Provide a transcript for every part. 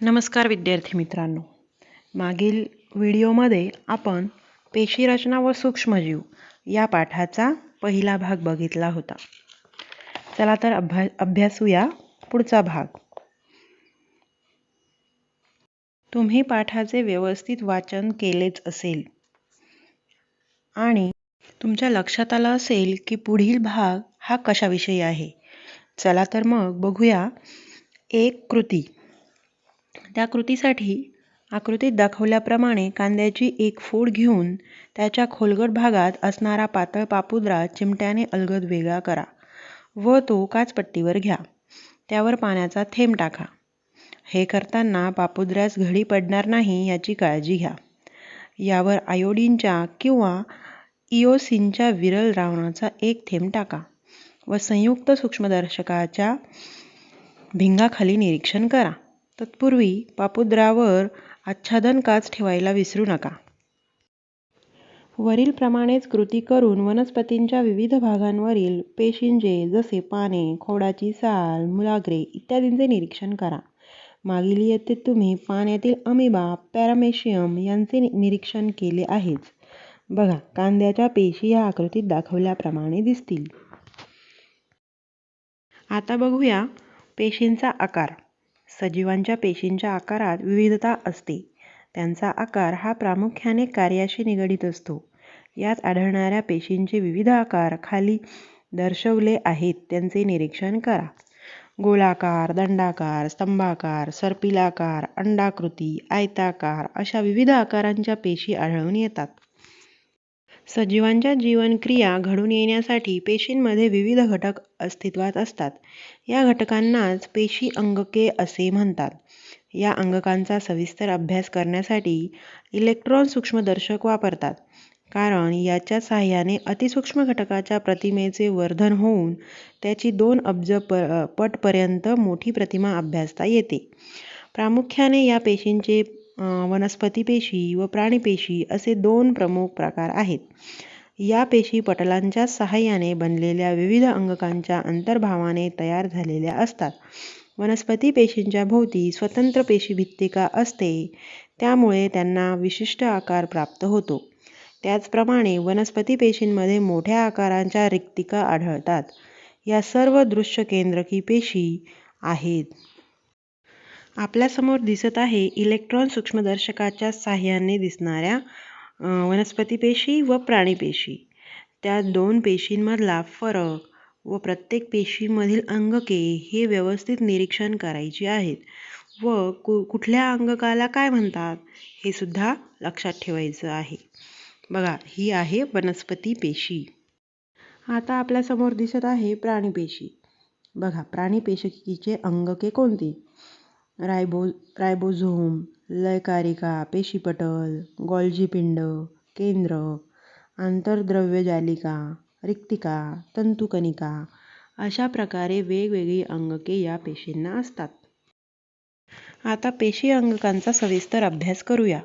नमस्कार विद्यार्थी मित्रांनो. मागील व्हिडिओमध्ये आपण पेशीरचना व सूक्ष्मजीव या पाठाचा पहिला भाग बघितला होता. चला तर अभ्या अभ्यासूया पुढचा भाग. तुम्ही पाठाचे व्यवस्थित वाचन केलेच असेल. आणि तुमच्या लक्षात आलं असेल की पुढील भाग हा कशाविषयी आहे. चला तर मग बघूया एक कृती. त्या कृतीसाठी आकृतीत दाखवल्याप्रमाणे कांद्याची एक फोड घेऊन त्याच्या खोलगट भागात असणारा पातळ पापुद्रा चिमट्याने अलगद वेगळा करा व तो काचपट्टीवर घ्या. त्यावर पाण्याचा थेंब टाका. हे करताना पापुद्र्यास घडी पडणार नाही याची काळजी घ्या. यावर आयोडीनच्या किंवा इओसिनच्या विरल द्रावणाचा एक थेंब टाका व संयुक्त सूक्ष्मदर्शकाच्या भिंगाखाली निरीक्षण करा. तत्पूर्वी पापुद्रावर आच्छादन काच ठेवायला विसरू नका. वरील प्रमाणेच कृती करून वनस्पतींच्या विविध भागांवरील पेशींचे जसे पाने खोडाची साल मुलाग्रे इत्यादींचे निरीक्षण करा. मागील इयत्तेत तुम्ही पाण्यातील अमिबा पॅरामेशियम यांचे निरीक्षण केले आहेच. बघा कांद्याच्या पेशी या आकृतीत दाखवल्याप्रमाणे दिसतील. आता बघूया पेशींचा आकार. सजीवांच्या पेशींच्या आकारात विविधता असते. त्यांचा आकार हा प्रामुख्याने कार्याशी निगडीत असतो. यात आढळणाऱ्या पेशींचे विविध आकार खाली दर्शवले आहेत. त्यांचे निरीक्षण करा. गोलाकार दंडाकार स्तंभाकार सर्पिलाकार अंडाकृती आयताकार अशा विविध आकारांच्या पेशी आढळून येतात. सजीवांच्या जीवनक्रिया घडून येण्यासाठी पेशींमध्ये विविध घटक अस्तित्वात असतात. या घटकांनाच पेशी अंगके असे म्हणतात. या अंगकांचा सविस्तर अभ्यास करण्यासाठी इलेक्ट्रॉन सूक्ष्मदर्शक वापरतात. कारण याच्या साहाय्याने अतिसूक्ष्म घटकाच्या प्रतिमेचे वर्धन होऊन त्याची दोन अब्ज प पटपर्यंत मोठी प्रतिमा अभ्यासता येते. प्रामुख्याने या पेशींचे वनस्पती पेशी व प्राणीपेशी असे दोन प्रमुख प्रकार आहेत. या पेशी पटलांच्या सहाय्याने बनलेल्या विविध अंगकांच्या अंतर्भावाने तयार झालेल्या असतात. वनस्पती पेशींच्या भोवती स्वतंत्र पेशीभित्तिका असते. त्यामुळे त्यांना विशिष्ट आकार प्राप्त होतो. त्याचप्रमाणे वनस्पती पेशींमध्ये मोठ्या आकारांच्या रिक्तिका आढळतात. या सर्व दृश्य केंद्रकी पेशी आहेत. आपल्यासमोर दिसत आहे इलेक्ट्रॉन सूक्ष्मदर्शकाच्या साह्याने दिसणाऱ्या वनस्पती पेशी व प्राणी पेशी. त्या दोन पेशींमधला फरक व प्रत्येक पेशीमधील अंगके हे व्यवस्थित निरीक्षण करायची आहेत. व कु कुठल्या अंगकाला काय म्हणतात हे सुद्धा लक्षात ठेवायचं आहे. बघा ही आहे वनस्पती पेशी. आता आपल्यासमोर दिसत आहे प्राणी पेशी. बघा प्राणी पेशकीचे अंगके कोणती? रायबो रायबोझोम लयकारिका पेशीपटल गॉल्जी पिंड केंद्र आंतरद्रव्यजालिका रिक्तिका तंतुकणिका अशा प्रकारे वेगवेगळी अंगके या पेशींना असतात. आता पेशी अंगकांचा सविस्तर अभ्यास करूया.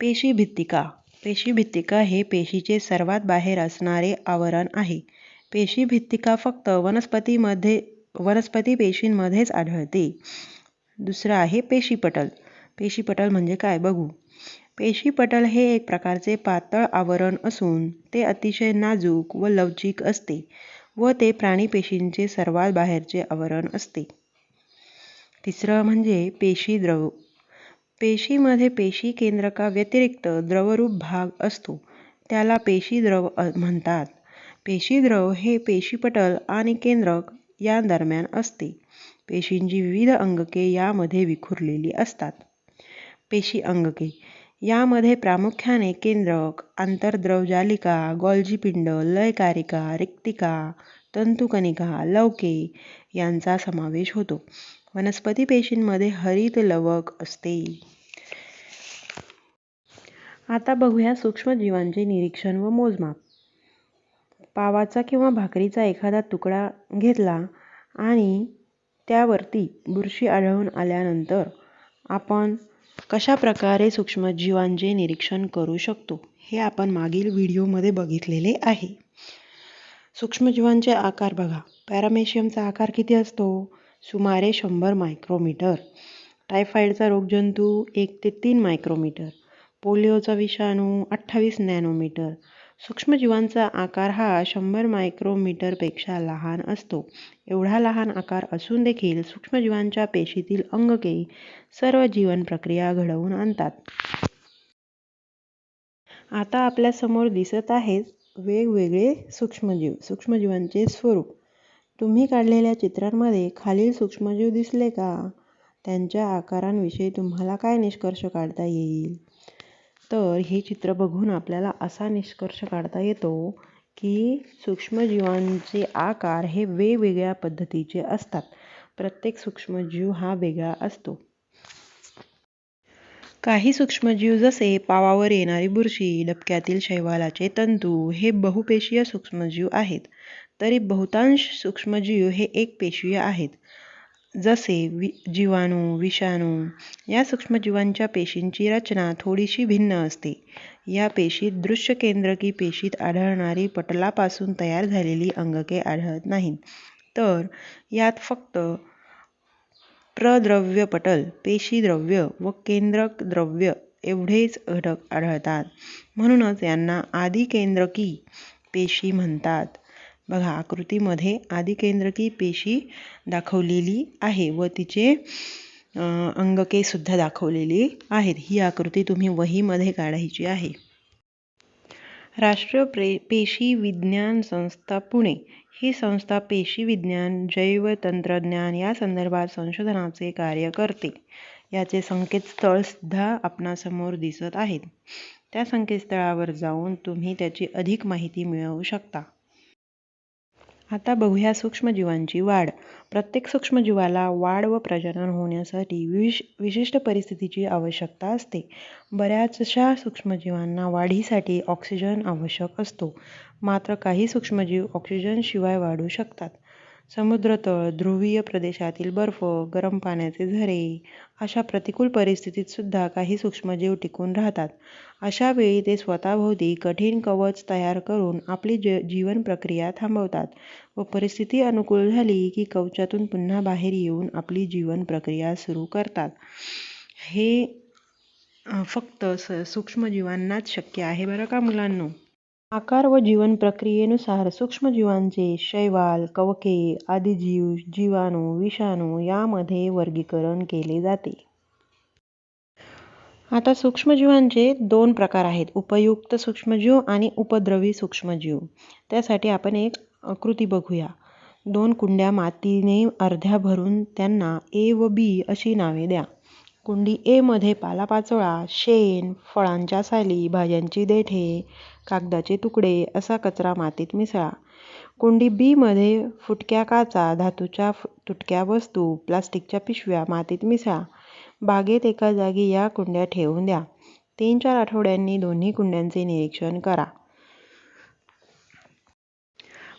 पेशी भित्तिका. पेशी भित्तिका हे पेशीचे सर्वात बाहेर असणारे आवरण आहे. पेशी भित्तिका फक्त वनस्पतीमध्ये वनस्पती पेशींमध्येच आढळते. दुसरं आहे पेशीपटल पेशीपटल म्हणजे काय? बघू. पेशीपटल हे एक प्रकारचे पातळ आवरण असून ते अतिशय नाजूक व लवचिक असते व ते प्राणीपेशींचे सर्वात बाहेरचे आवरण असते. तिसरं म्हणजे पेशी द्रव. पेशीमध्ये पेशी केंद्रका व्यतिरिक्त द्रवरूप भाग असतो. त्याला पेशी द्रव म्हणतात. पेशीद्रव हे पेशीपटल आणि केंद्रक या दरम्यान असते. पेशींची विविध अंगके यामध्ये विखुरलेली असतात. पेशी अंगके. यामध्ये प्रामुख्याने केंद्रक आंतरद्रवजालिका गॉल्जीपिंड लयकारिका रिक्तिका तंतुकणिका लवके यांचा समावेश होतो. वनस्पती पेशींमध्ये हरित लवक असते. आता बघूया सूक्ष्मजीवांचे निरीक्षण व मोजमाप. पावाचा किंवा भाकरीचा एखादा तुकडा घेतला आणि त्यावरती बुरशी आढळून आल्यानंतर आपण कशा प्रकारे सूक्ष्मजीवांचे निरीक्षण करू शकतो हे आपण मागील व्हिडिओमध्ये बघितलेले आहे. सूक्ष्मजीवांचे आकार बघा. पॅरामेशियमचा आकार किती असतो? सुमारे शंभर मायक्रोमीटर. टायफॉईडचा रोगजंतू एक ते तीन मायक्रोमीटर. पोलिओचा विषाणू अठ्ठावीस नॅनोमीटर. सूक्ष्मजीवांचा आकार हा शंभर मायक्रोमीटरपेक्षा लहान असतो. एवढा लहान आकार असून देखील सूक्ष्मजीवांच्या पेशीतील अंगके सर्व जीवन प्रक्रिया घडवून आणतात. आता आपल्यासमोर दिसत आहेत वेगवेगळे सूक्ष्मजीव सूक्ष्मजीवांचे स्वरूप. तुम्ही काढलेल्या चित्रांमध्ये खालील सूक्ष्मजीव दिसले का? त्यांच्या आकारांविषयी तुम्हाला काय निष्कर्ष काढता येईल? तर हे चित्र बघून आपल्याला असा निष्कर्ष काढता येतो की सूक्ष्मजीवांचे आकार हे वेगवेगळ्या पद्धतीचे असतात. प्रत्येक सूक्ष्मजीव हा वेगळा असतो. काही सूक्ष्मजीव जसे पावावर येणारी बुरशी डबक्यातील शैवालाचे तंतू हे बहुपेशीय सूक्ष्मजीव आहेत. तरी बहुतांश सूक्ष्मजीव हे एकपेशीय आहेत. जसे वि जीवाणू विषाणू या सूक्ष्मजीवांच्या पेशींची रचना थोडीशी भिन्न असते. या पेशीत दृश्य केंद्रकी पेशीत आढळणारी पटलापासून तयार झालेली अंगके आढळत नाहीत. तर यात फक्त प्रद्रव्य पटल पेशीद्रव्य व केंद्रक द्रव्य एवढेच घटक आढळतात. म्हणूनच यांना आदिकेंद्रकी पेशी म्हणतात. बघा आकृतीमध्ये आदिकेंद्रकी पेशी दाखवलेली आहे व तिचे अंगके सुद्धा दाखवलेली आहेत. ही आकृती तुम्ही वहीमध्ये काढायची आहे. राष्ट्रीय प्रे पेशी विज्ञान संस्था पुणे. ही संस्था पेशी विज्ञान जैवतंत्रज्ञान या संदर्भात संशोधनाचे कार्य करते. याचे संकेतस्थळसुद्धा आपणासमोर दिसत आहेत. त्या संकेतस्थळावर जाऊन तुम्ही त्याची अधिक माहिती मिळवू शकता. आता बघूया सूक्ष्मजीवांची वाढ. प्रत्येक सूक्ष्मजीवाला वाढ व प्रजनन होण्यासाठी विश विशिष्ट परिस्थितीची आवश्यकता असते. बऱ्याचशा सूक्ष्मजीवांना वाढीसाठी ऑक्सिजन आवश्यक असतो. मात्र काही सूक्ष्मजीव ऑक्सिजनशिवाय वाढू शकतात. समुद्रतळ ध्रुवीय प्रदेशातील बर्फ गरम पाण्याचे झरे अशा प्रतिकूल परिस्थितीत सुद्धा काही सूक्ष्मजीव टिकून राहतात. अशा वेळी ते स्वतःभोवती कठीण कवच तयार करून आपली ज जीवन प्रक्रिया थांबवतात व परिस्थिती अनुकूल झाली की कवचातून पुन्हा बाहेर येऊन आपली जीवन प्रक्रिया सुरू करतात. हे फक्त स सूक्ष्मजीवांनाच शक्य आहे बरं का मुलांनो? आकार व जीवन प्रक्रियेनुसार सूक्ष्मजीवांचे शैवाल कवके आदी जीव जीवाणू विषाणू यामध्ये वर्गीकरण केले जाते. आता सूक्ष्मजीवांचे दोन प्रकार आहेत उपयुक्त सूक्ष्मजीव आणि उपद्रवी सूक्ष्मजीव. त्यासाठी आपण एक आकृती बघूया. दोन कुंड्या मातीने अर्ध्या भरून त्यांना ए व बी अशी नावे द्या. कुंडी एमध्ये पालापाचोळा शेण फळांच्या साली भाज्यांची देठे कागदाचे तुकडे असा कचरा मातीत मिसळा. कुंडी बीमध्ये फुटक्या काचा धातूच्या तुटक्या वस्तू प्लास्टिकच्या पिशव्या मातीत मिसळा. बागेत एका जागी या कुंड्या ठेवून द्या. तीन चार आठवड्यांनी दोन्ही कुंड्यांचे निरीक्षण करा.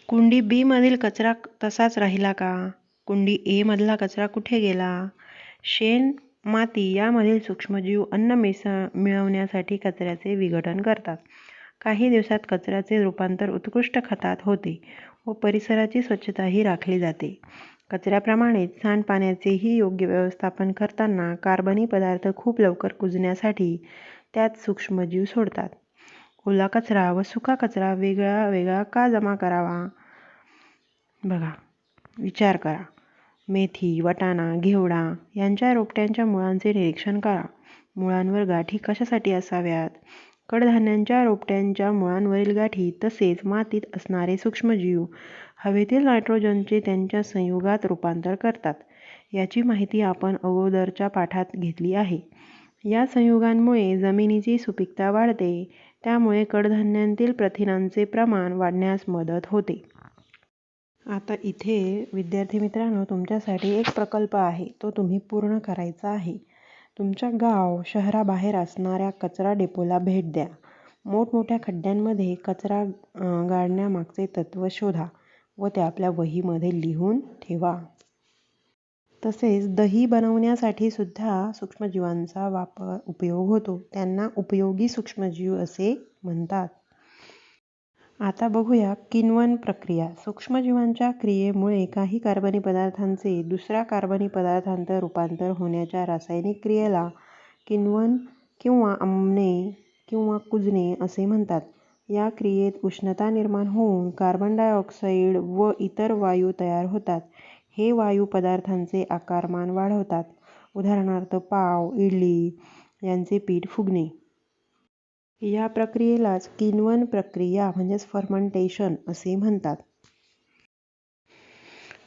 कुंडी बी मधील कचरा तसाच राहिला का? कुंडी ए मधला कचरा कुठे गेला? शेण माती यामधील सूक्ष्मजीव अन्न मिसळ मिळवण्यासाठी कचऱ्याचे विघटन करतात. काही दिवसात कचऱ्याचे रूपांतर उत्कृष्ट खतात होते व परिसराची स्वच्छताही राखली जाते. कचऱ्याप्रमाणेच सांडपाण्याचेही योग्य व्यवस्थापन करताना कार्बनी पदार्थ खूप लवकर कुजण्यासाठी त्यात सूक्ष्मजीव सोडतात. ओला कचरा व सुका कचरा वेगळा वेगळा का जमा करावा? बघा. विचार करा. मेथी वटाणा घेवडा यांच्या रोपट्यांच्या मुळांचे निरीक्षण करा. मुळांवर गाठी कशासाठी असाव्यात? कडधान्यांच्या रोपट्यांच्या मुळांवरील गाठी तसेच मातीत असणारे सूक्ष्मजीव हवेतील नायट्रोजनचे त्यांच्या संयुगात रूपांतर करतात. याची माहिती आपण अगोदरच्या पाठात घेतली आहे. या संयुगांमुळे जमिनीची सुपीकता वाढते त्यामुळे कडधान्यांतील प्रथिनांचे प्रमाण वाढण्यास मदत होते. आता इथे विद्यार्थी मित्रांनो तुमच्यासाठी एक प्रकल्प आहे. तो तुम्ही पूर्ण करायचा आहे. तुमच्या गाव शहराबाहेर असणाऱ्या कचरा डेपोला भेट द्या. मोठमोठ्या खड्ड्यांमध्ये कचरा गाडण्यामागचे तत्त्व शोधा व ते आपल्या वहीमध्ये लिहून ठेवा. तसेच दही बनवण्यासाठी सुद्धा सूक्ष्मजीवांचा वापर उपयोग होतो. त्यांना उपयोगी सूक्ष्मजीव असे म्हणतात. आता बघूया किण्वन प्रक्रिया सूक्ष्मजीवांच्या क्रियेमुळे काही कार्बनी पदार्थांचे दुसऱ्या कार्बनी पदार्थांत रूपांतर होण्याच्या रासायनिक क्रियेला किण्वन किंवा आंबणे किंवा कुजणे असे म्हणतात. या क्रियेत उष्णता निर्माण होऊन कार्बन डायऑक्साईड व इतर वायू तयार होतात. हे वायू पदार्थांचे आकारमान वाढवतात. उदाहरणार्थ पाव, इडली यांचे पीठ फुगणे. या प्रक्रियेलाच किण्वन प्रक्रिया म्हणजेच फर्मंटेशन असे म्हणतात.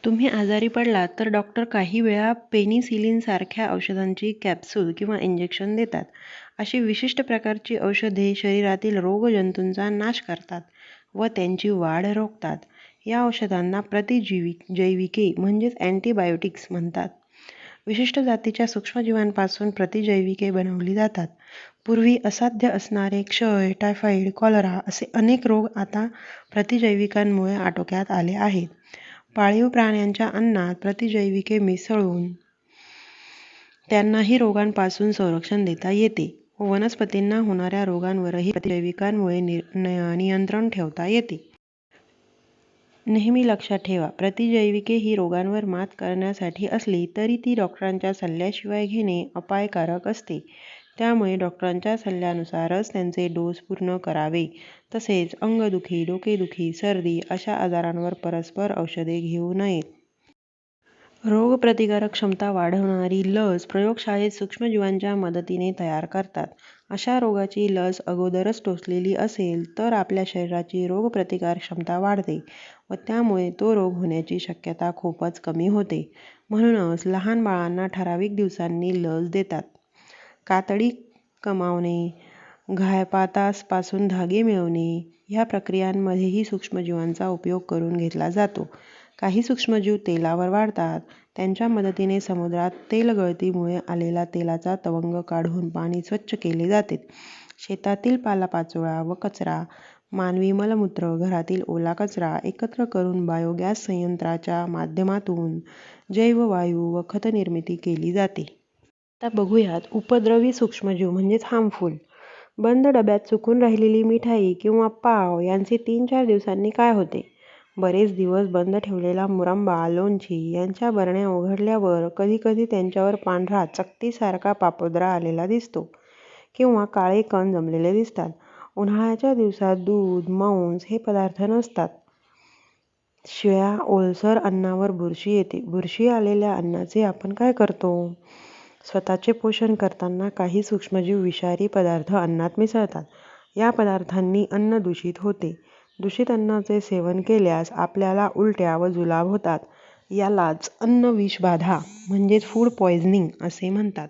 तुम्ही आजारी पडलात तर डॉक्टर काही वेळा पेनिसिलिनसारख्या औषधांची कॅप्सूल किंवा इंजेक्शन देतात. अशी विशिष्ट प्रकारची औषधे शरीरातील रोगजंतूंचा नाश करतात व त्यांची वाढ रोखतात. या औषधांना प्रतिजीवी जैविके म्हणजेच अँटीबायोटिक्स म्हणतात. विशिष्ट जातीच्या सूक्ष्मजीवांपासून प्रतिजैविके बनवली जातात. पूर्वी असाध्य असणारे क्षय, टायफॉईड कॉलरा असे अनेक रोग आता प्रतिजैविकांमुळे आटोक्यात आले आहेत. पाळीव प्राण्यांच्या अन्नात प्रतिजैविके मिसळून त्यांनाही रोगांपासून संरक्षण देता येते वनस्पतींना होणाऱ्या रोगांवरही प्रतिजैविकांमुळे नियंत्रण ठेवता येते. नेहमी लक्षात ठेवा प्रतिजैविके ही रोगांवर मात करण्यासाठी असली तरी ती डॉक्टरांच्या सल्ल्याशिवाय घेणे अपायकारक असते. त्यामुळे डॉक्टरांच्या सल्ल्यानुसारच त्यांचे डोस पूर्ण करावे. तसेच अंगदुखी, डोकेदुखी, सर्दी अशा आजारांवर परस्पर औषधे घेऊ नयेत. रोगप्रतिकारक क्षमता वाढवणारी लस प्रयोगशाळेत सूक्ष्मजीवांच्या मदतीने तयार करतात. अशा रोगाची लस अगोदरच टोचलेली असेल तर आपल्या शरीराची रोगप्रतिकार क्षमता वाढते व त्यामुळे तो रोग होण्याची शक्यता खूपच कमी होते. म्हणूनच लहान बाळांना ठराविक दिवसांनी लस देतात. कातडी कमावणे, घायपातासपासून धागे मिळवणे या प्रक्रियांमध्येही सूक्ष्मजीवांचा उपयोग करून घेतला जातो. काही सूक्ष्मजीव तेलावर वाढतात. त्यांच्या मदतीने समुद्रात तेलगळतीमुळे आलेला तेलाचा तवंग काढून पाणी स्वच्छ केले जाते. शेतातील पालापाचोळा व कचरा, मानवी मलमूत्र, घरातील ओला कचरा एकत्र करून बायोगॅस संयंत्राच्या माध्यमातून जैववायू व खतनिर्मिती केली जाते. आता बघूयात उपद्रवी सूक्ष्मजीव म्हणजेच हार्मफुल. बंद डब्यात चुकून राहिलेली मिठाई किंवा पाव यांचे तीन चार दिवसांनी काय होते? बरेच दिवस बंद ठेवलेला मुरंबा, लोणची यांच्या बरण्या उघडल्यावर कधीकधी त्यांच्यावर पांढरा चकतीसारखा पापोद्रा आलेला दिसतो किंवा काळे कण जमलेले दिसतात. उन्हाळ्याच्या दिवसात दूध, मांस हे पदार्थ नसतात. शिळ्या ओलसर अन्नावर बुरशी येते. बुरशी आलेल्या अन्नाचे आपण काय करतो? स्वतःचे पोषण करताना काही सूक्ष्मजीव विषारी पदार्थ अन्नात मिसळतात. या पदार्थांनी अन्न दूषित होते. दूषित अन्नाचे सेवन केल्यास आपल्याला उलट्या व जुलाब होतात. यालाच अन्न विषबाधा म्हणजेच फूड पॉयझनिंग असे म्हणतात.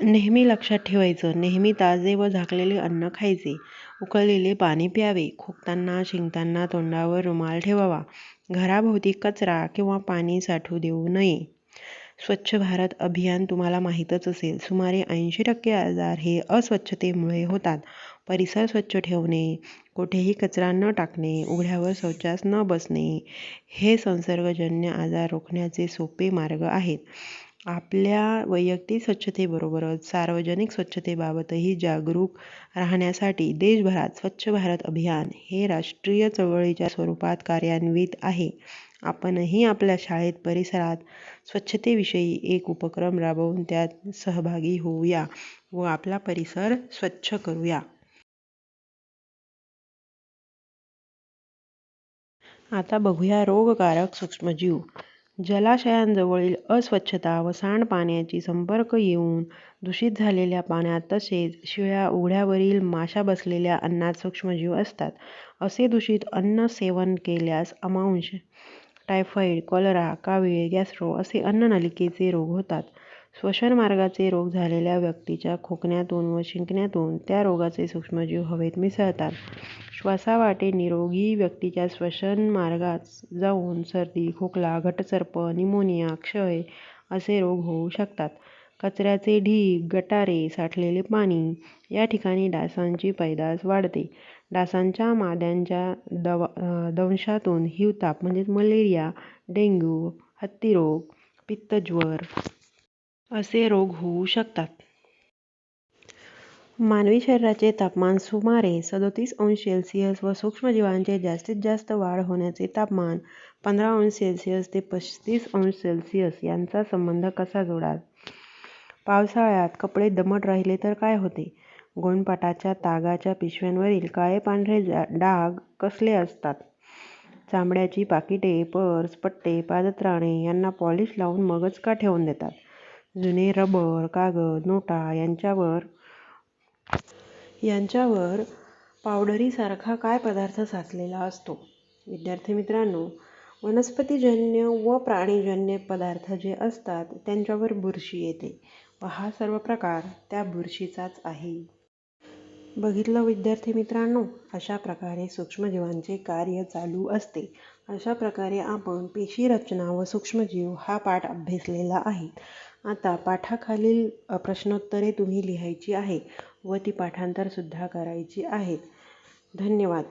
नेहमी लक्षात ठेवायचं नेहमी ताजे व झाकलेले अन्न खायचे. उकळलेले पाणी प्यावे. खोकताना, शिंकताना तोंडावर रुमाल ठेवावा. घराभोवती कचरा किंवा पाणी साठू देऊ नये. स्वच्छ भारत अभियान तुम्हाला माहीतच असेल. सुमारे ऐंशी टक्के आजार हे अस्वच्छतेमुळे होतात. परिसर स्वच्छ ठेवणे, कुठेही कचरा न टाकणे, उघड्यावर शौचास न बसणे हे संसर्गजन्य आजार रोखण्याचे सोपे मार्ग आहेत. आपल्या वैयक्तिक स्वच्छतेबरोबरच सार्वजनिक स्वच्छतेबाबतही जागरूक राहण्यासाठी देशभरात स्वच्छ भारत अभियान हे राष्ट्रीय चळवळीच्या स्वरूपात कार्यान्वित आहे. आपणही आपल्या शाळेत परिसरात स्वच्छतेविषयी एक उपक्रम राबवून त्यात सहभागी होऊया व आपला परिसर स्वच्छ करूया. आता बघूया रोगकारक सूक्ष्मजीव. जलाशयांजवळील अस्वच्छता व सांडपाण्याची संपर्क येऊन दूषित झालेल्या पाण्यात तसेच शिळ्या उघड्यावरील माशा बसलेल्या अन्नात सूक्ष्मजीव असतात. असे दूषित अन्न सेवन केल्यास अमांश टायफॉईड कॉलरा, कावीळ, गॅस्ट्रो असे अन्ननलिकेचे रोग होतात. श्वसनमार्गाचे रोग झालेल्या व्यक्तीच्या खोकण्यातून व शिंकण्यातून त्या रोगाचे सूक्ष्मजीव हवेत मिसळतात. श्वासावाटे निरोगी व्यक्तीच्या श्वसनमार्गात जाऊन सर्दी, खोकला, घटसर्प, न्यूमोनिया, क्षय असे रोग होऊ शकतात. कचऱ्याचे ढीग, गटारे, साठलेले पाणी या ठिकाणी डासांची पैदास वाढते. डासांच्या माद्यांच्या दंशातून हिवताप मलेरिया, डेंग्यू, हत्तीरोग, पित्तज्वर असे रोग होऊ शकतात. मानवी शरीराचे तापमान सुमारे सदोतीस अंश सेल्सिअस व सूक्ष्मजीवांचे जास्तीत जास्त वाढ होण्याचे तापमान पंधरा अंश सेल्सिअस ते पस्तीस अंश सेल्सिअस यांचा संबंध कसा जोडाल? पावसाळ्यात कपडे दमट राहिले तर काय होते? गोणपाटाच्या तागाच्या पिशव्यांवरील काळे पांढरे डाग कसले असतात? चामड्याची पाकिटे, पर्स, पट्टे, पादत्राणे यांना पॉलिश लावून मगच का ठेवून देतात? जुने रबर, कागद, नोटा यांच्यावर यांच्यावर पावडरीसारखा काय पदार्थ साचलेला असतो? विद्यार्थी मित्रांनो, वनस्पतीजन्य व प्राणीजन्य पदार्थ जे असतात त्यांच्यावर बुरशी येते व हा सर्व प्रकार त्या बुरशीचाच आहे. बघितलं विद्यार्थी मित्रांनो, अशा प्रकारे सूक्ष्मजीवांचे कार्य चालू असते. अशा प्रकारे आपण पेशी रचना व सूक्ष्मजीव हा पाठ अभ्यासलेला आहे. आता पाठाखालील प्रश्नोत्तरे तुम्ही लिहायची आहे व ती पाठांतरसुद्धा करायची आहेत. धन्यवाद.